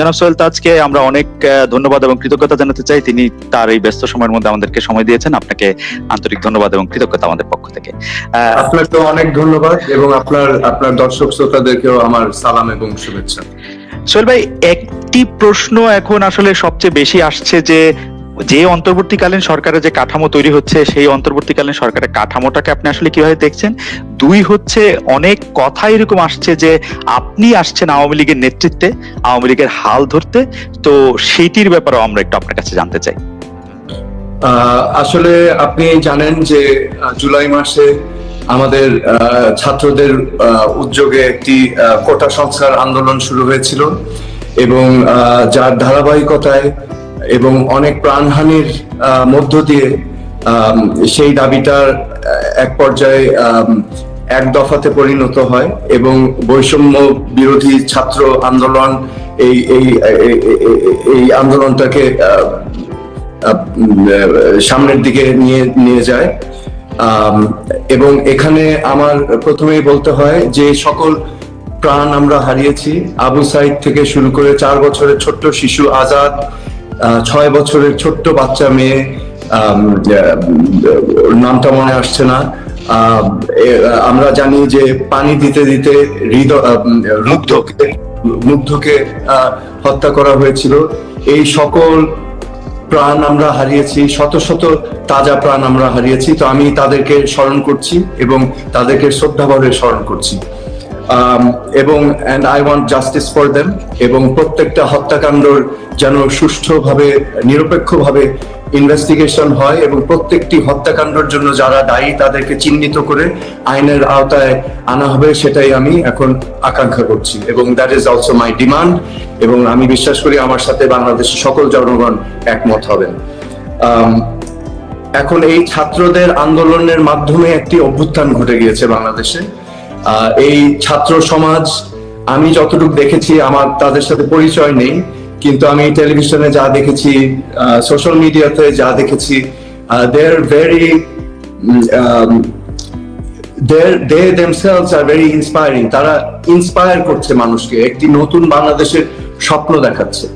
জনাব সোহেল তাজকে আমরা অনেক ধন্যবাদ এবং কৃতজ্ঞতা জানাতে চাই। তিনি তার এই ব্যস্ত সময়ের মধ্যে আমাদেরকে সময় দিয়েছেন। আপনাকে আন্তরিক ধন্যবাদ এবং কৃতজ্ঞতা আমাদের পক্ষ থেকে। আহ, আপনাকে অনেক ধন্যবাদ এবং আপনার আপনার দর্শক শ্রোতাদেরকেও আমার সালাম এবং শুভেচ্ছা। সোহেল ভাই একটি প্রশ্ন এখন আসলে সবচেয়ে বেশি আসছে যে যে অন্তর্বর্তীকালীন সরকারের যে কাঠামো তৈরি হচ্ছে, সেই অন্তর্বর্তীকালীন সরকারের কাঠামোটাকে আপনি আসলে কীভাবে দেখছেন? দুই হচ্ছে, অনেক কথা এরকম আসছে যে আপনি আসছেন আওয়ামী লীগের নেতৃত্বে, আওয়ামী লীগের হাল ধরতে। তো সেইটির ব্যাপারেও আমরা একটু আপনার কাছে জানতে চাই। আসলে আপনি জানেন যে জুলাই মাসে আমাদের ছাত্রদের উদ্যোগে একটি কোটা সংস্কার আন্দোলন শুরু হয়েছিল এবং যার ধারাবাহিকতায় এবং অনেক প্রাণহানির মধ্য দিয়ে সেই দাবিটার এক পর্যায়ে এক দফাতে পরিণত হয় এবং বৈষম্য বিরোধী ছাত্র আন্দোলন এই এই, এই- আন্দোলনটাকে সামনের দিকে নিয়ে নিয়ে যায়। এবং এখানে আমার প্রথমেই বলতে হয় যে সকল প্রাণ আমরা হারিয়েছি। আবু সাইদ থেকে শুরু করে চার বছরের ছোট্ট শিশু আজাদ ছয় বছরের ছোট্ট বাচ্চা মেয়ে নামটা মনে আসছে না। আমরা জানি যে পানি দিতে দিতে হৃদয় মুগ্ধকে হত্যা করা হয়েছিল। এই সকল প্রাণ আমরা হারিয়েছি, শত শত তাজা প্রাণ আমরা হারিয়েছি। তো আমি তাদেরকে স্মরণ করছি এবং তাদেরকে শ্রদ্ধাভরে স্মরণ করছি। এবং and I want justice for them এবং প্রত্যেকটা হত্যাকাণ্ডর যেন সুষ্ঠুভাবে নিরপেক্ষভাবে ইনভেস্টিগেশন হয় এবং প্রত্যেকটি হত্যাকাণ্ডের জন্য যারা দায়ী তাদেরকে চিহ্নিত করে আইনের আওতায় আনা হবে সেটাই আমি এখন আকাঙ্ক্ষা করছি। এবং that is also my demand এবং আমি বিশ্বাস করি আমার সাথে বাংলাদেশের সকল জনগণ একমত হবেন। আম, এখন এই ছাত্রদের আন্দোলনের মাধ্যমে একটি অভ্যুত্থান ঘটে গিয়েছে বাংলাদেশে। এই ছাত্র সমাজ, আমি যতটুকু দেখেছি, আমার তাদের সাথে পরিচয় নেই, কিন্তু আমি টেলিভিশনে যা দেখেছি সোশ্যাল মিডিয়াতে যা দেখেছি they are very are very inspiring তারা ইন্সপায়ার করছে মানুষকে, একটি নতুন বাংলাদেশের স্বপ্ন দেখাচ্ছে।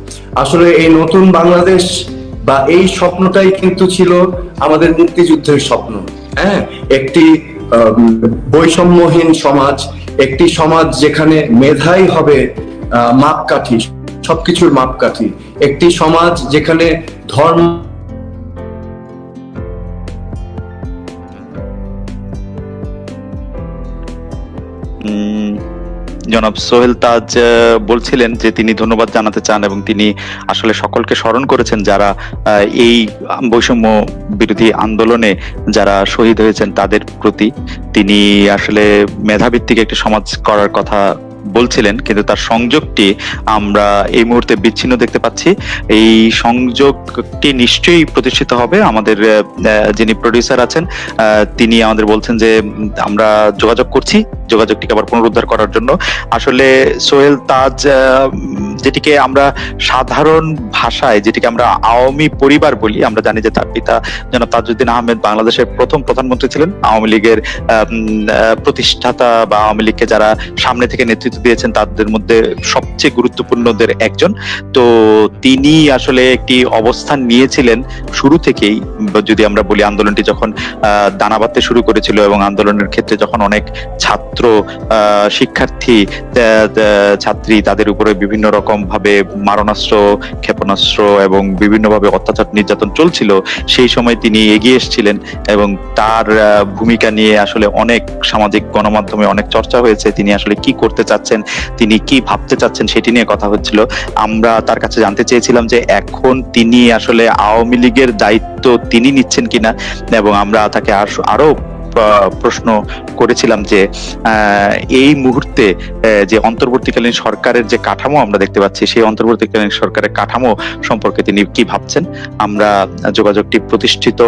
আসলে এই নতুন বাংলাদেশ বা এই স্বপ্নটাই কিন্তু ছিল আমাদের মুক্তিযুদ্ধের স্বপ্ন। হ্যাঁ একটি বৈষম্যহীন সমাজ একটি সমাজ যেখানে মেধাই হবে মাপকাঠি সবকিছুর মাপকাঠি। একটি সমাজ যেখানে ধর্ম জনাব সোহেল তাজ বলছিলেন যে তিনি ধন্যবাদ জানাতে চান এবং তিনি আসলে সকলকে স্মরণ করেছেন যারা এই বৈষম্য বিরোধী আন্দোলনে যারা শহীদ হয়েছেন তাদের প্রতি। তিনি আসলে মেধাভিত্তিক একটি সমাজ করার কথা বলছিলেন, কিন্তু তার সংযোগটি আমরা এই মুহূর্তে বিচ্ছিন্ন দেখতে পাচ্ছি। এই সংযোগটি নিশ্চয়ই প্রতিষ্ঠিত হবে। আমাদের যিনি প্রডিউসার আছেন তিনি আমাদের বলছেন যে আমরা যোগাযোগ করছি। যোগাযোগটিকে আবার পুনরুদ্ধার করার জন্য। আসলে সোহেল তাজ যেটিকে আমরা সাধারণ ভাষায়, যেটিকে আমরা আওয়ামী পরিবার বলি, আমরা জানি যে তার পিতা জনাব তাজউদ্দিন আহমেদ বাংলাদেশের প্রথম প্রধানমন্ত্রী ছিলেন। আওয়ামী লীগের প্রতিষ্ঠাতা বা আওয়ামী লীগকে যারা সামনে থেকে নেতৃত্ব দিয়েছেন, তাদের মধ্যে সবচেয়ে গুরুত্বপূর্ণদের একজন। তো তিনি আসলে একটি অবস্থান নিয়েছিলেন শুরু থেকেই, যদি আমরা বলি আন্দোলনটি যখন দানা বাঁধতে শুরু করেছিল এবং আন্দোলনের ক্ষেত্রে যখন অনেক ছাত্র আহ, শিক্ষার্থী ছাত্রী তাদের উপরে বিভিন্ন রকম ভাবে মারণাস্ত্র ক্ষেপণাস্ত্র এবং বিভিন্ন ভাবে অত্যাচার নির্যাতন চলছিল সেই সময় তিনি এগিয়ে এসেছিলেন এবং তার ভূমিকা নিয়ে আসলে অনেক সামাজিক গণমাধ্যমে অনেক চর্চা হয়েছে তিনি আসলে কি করতে চাচ্ছেন তিনি কি ভাবতে চাচ্ছেন সেটি নিয়ে কথা হচ্ছিল। আমরা তার কাছে জানতে চেয়েছিলাম যে এখন তিনি আসলে আওয়ামী লীগের দায়িত্ব তিনি নিচ্ছেন কিনা এবং আমরা তাকে আরও প্রশ্ন করেছিলাম যে এই মুহূর্তে যে অন্তর্বর্তীকালীন সরকারের যে কাঠামো আমরা দেখতে পাচ্ছি, সেই অন্তর্বর্তীকালীন সরকারের কাঠামো সম্পর্কে তিনি কি ভাবছেন? আমরা যোগাযোগটি প্রতিষ্ঠিত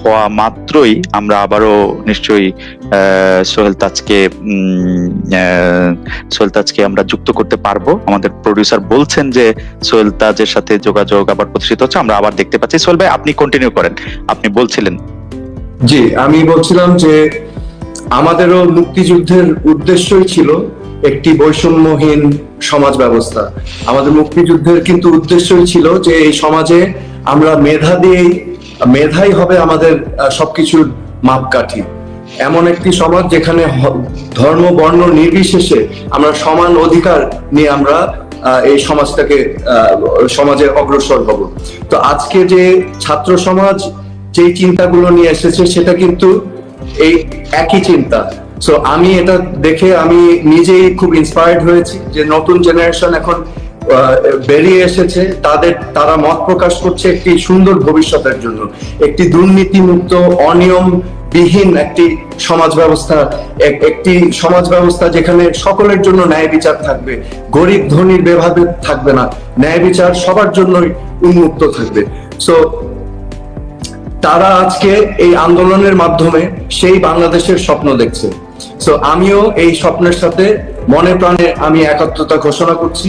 হওয়া মাত্রই আমরা আবারও নিশ্চয়ই সোহেল তাজকে সোহেল তাজকে আমরা যুক্ত করতে পারব। আমাদের প্রডিউসার বলছেন যে, সোহেল তাজের সাথে যোগাযোগ আবার প্রতিষ্ঠিত হচ্ছে, আমরা আবার দেখতে পাচ্ছি। সোহেল ভাই, আপনি কন্টিনিউ করেন। আপনি বলছিলেন জি, আমি বলছিলাম যে আমাদেরও মুক্তিযুদ্ধের উদ্দেশ্যই ছিল একটি বৈষম্যহীন সমাজ ব্যবস্থা। আমাদের মুক্তিযুদ্ধের কিন্তু উদ্দেশ্যই ছিল যে এই সমাজে আমরা মেধা দিয়েই, মেধাই হবে আমাদের সবকিছুর মাপকাঠি। এমন একটি সমাজ যেখানে ধর্ম, বর্ণ নির্বিশেষে আমরা সমান অধিকার নিয়ে আমরা এই সমাজটাকে সমাজে অগ্রসর হব। তো আজকে যে ছাত্র সমাজ যে চিন্তাগুলো নিয়ে এসেছে, সেটা কিন্তু এই একই চিন্তা। সো আমি এটা দেখে আমি নিজেই খুব ইন্সপায়ার্ড হয়েছি যে নতুন জেনারেশন এখন বেরিয়ে এসেছে। তাদের, তারা মত প্রকাশ করছে একটি সুন্দর ভবিষ্যতের জন্য। একটি দুর্নীতিমুক্ত অনিয়ম বিহীন একটি সমাজ ব্যবস্থা একটি সমাজ ব্যবস্থা যেখানে সকলের জন্য ন্যায় বিচার থাকবে। গরিব ধনীর বেভাবে থাকবে না। ন্যায় বিচার সবার জন্যই উন্মুক্ত থাকবে। সো তারা আজকে এই আন্দোলনের মাধ্যমে সেই বাংলাদেশের স্বপ্ন দেখছে। সো আমিও এই স্বপ্নের সাথে মনে প্রাণে আমি একাত্মতা ঘোষণা করছি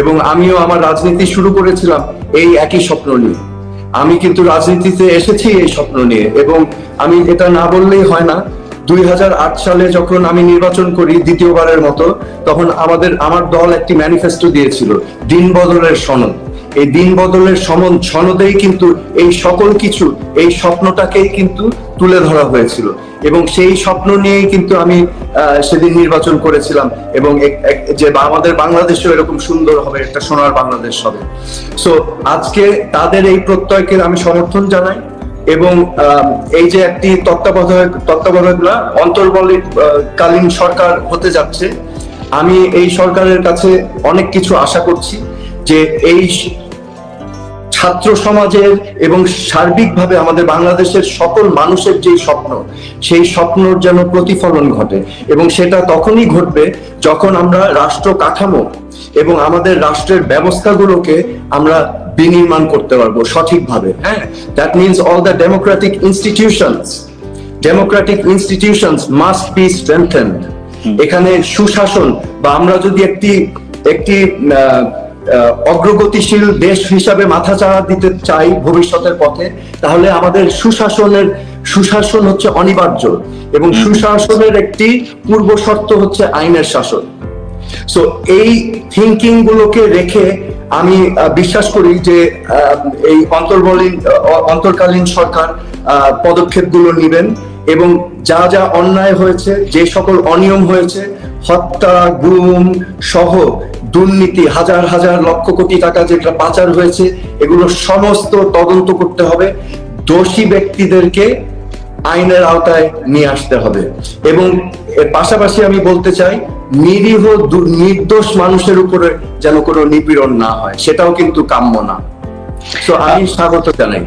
এবং আমিও আমার রাজনীতি শুরু করেছিলাম এই একই স্বপ্ন নিয়ে। আমি কিন্তু রাজনীতিতে এসেছি এই স্বপ্ন নিয়ে এবং আমি এটা না বললেই হয় না, দুই হাজার আট সালে যখন আমি নির্বাচন করি দ্বিতীয়বারের মতো, তখন আমাদের, আমার দল একটি ম্যানিফেস্টো দিয়েছিল দিন বদলের সনদ। এই দিন বদলের সমন সনদেই কিন্তু এই সকল কিছু এই স্বপ্নটাকেই কিন্তু তুলে ধরা হয়েছিল। এবং সেই স্বপ্ন নিয়েই কিন্তু আমি সেদিন নির্বাচন করেছিলাম এবং যে আমাদের বাংলাদেশও এরকম সুন্দর হবে একটা সোনার বাংলাদেশ হবে। সো আজকে তাদের এই প্রত্যয়কে আমি সমর্থন জানাই এবং এই যে একটি তত্ত্বাবধায়ক তত্ত্বাবধায়ক না অন্তর্বলী আহ, কালীন সরকার হতে যাচ্ছে আমি এই সরকারের কাছে অনেক কিছু আশা করছি যে এই ছাত্র সমাজের এবং সার্বিকভাবে আমাদের বাংলাদেশের সকল মানুষের যে স্বপ্ন সেই স্বপ্নর যেন প্রতিফলন ঘটে এবং সেটা তখনই ঘটবে যখন আমরা রাষ্ট্র কাঠামো এবং আমাদের রাষ্ট্রের ব্যবস্থাগুলোকে আমরা বিনির্মাণ করতে পারব সঠিকভাবে। হ্যাঁ that means all the democratic institutions democratic institutions must be strengthened এখানে সুশাসন বা আমরা যদি একটি একটি আহ, আহ, অগ্রগতিশীল দেশ হিসাবে মাথাচাড়া দিতে চাই ভবিষ্যতের পথে তাহলে আমাদের সুশাসনের সুশাসন হচ্ছে অনিবার্য এবং সুশাসনের একটি পূর্ব শর্ত হচ্ছে আইনের শাসন। সো এই থিঙ্কিং গুলোকে রেখে আমি বিশ্বাস করি যে আহ, এই অন্তর্বলীন অন্তর্কালীন সরকার পদক্ষেপগুলো নিবেন এবং যা যা অন্যায় হয়েছে যে সকল অনিয়ম হয়েছে হত্যা গুম সহ দুর্নীতি, হাজার হাজার লক্ষ কোটি টাকা যেটা পাচার হয়েছে, এগুলো সমস্ত তদন্ত করতে হবে। দোষী ব্যক্তিদেরকে আইনের আওতায় নিয়ে আসতে হবে। এবং এর পাশাপাশি আমি বলতে চাই, নিরীহ নির্দোষ মানুষের উপরে যেন কোনো নিপীড়ন না হয়, সেটাও কিন্তু কাম্য না। তো আমি স্বাগত জানাই।